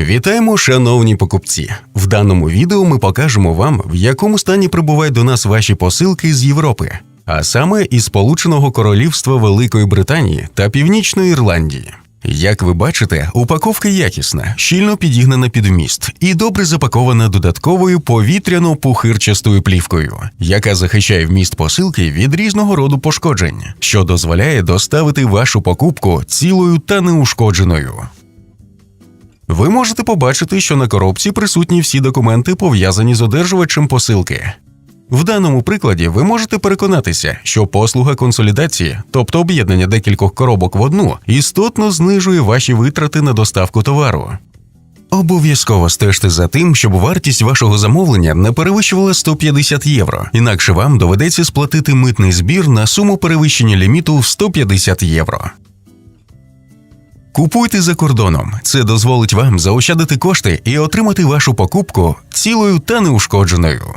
Вітаємо, шановні покупці! В даному відео ми покажемо вам, в якому стані прибувають до нас ваші посилки з Європи, а саме із Сполученого Королівства Великої Британії та Північної Ірландії. Як ви бачите, упаковка якісна, щільно підігнана під вміст і добре запакована додатковою повітряно-пухирчастою плівкою, яка захищає вміст посилки від різного роду пошкоджень, що дозволяє доставити вашу покупку цілою та неушкодженою. Ви можете побачити, що на коробці присутні всі документи, пов'язані з одержувачем посилки. В даному прикладі ви можете переконатися, що послуга консолідації, тобто об'єднання декількох коробок в одну, істотно знижує ваші витрати на доставку товару. Обов'язково стежте за тим, щоб вартість вашого замовлення не перевищувала 150 євро, інакше вам доведеться сплатити митний збір на суму перевищення ліміту в 150 євро. Купуйте за кордоном. Це дозволить вам заощадити кошти і отримати вашу покупку цілою та неушкодженою.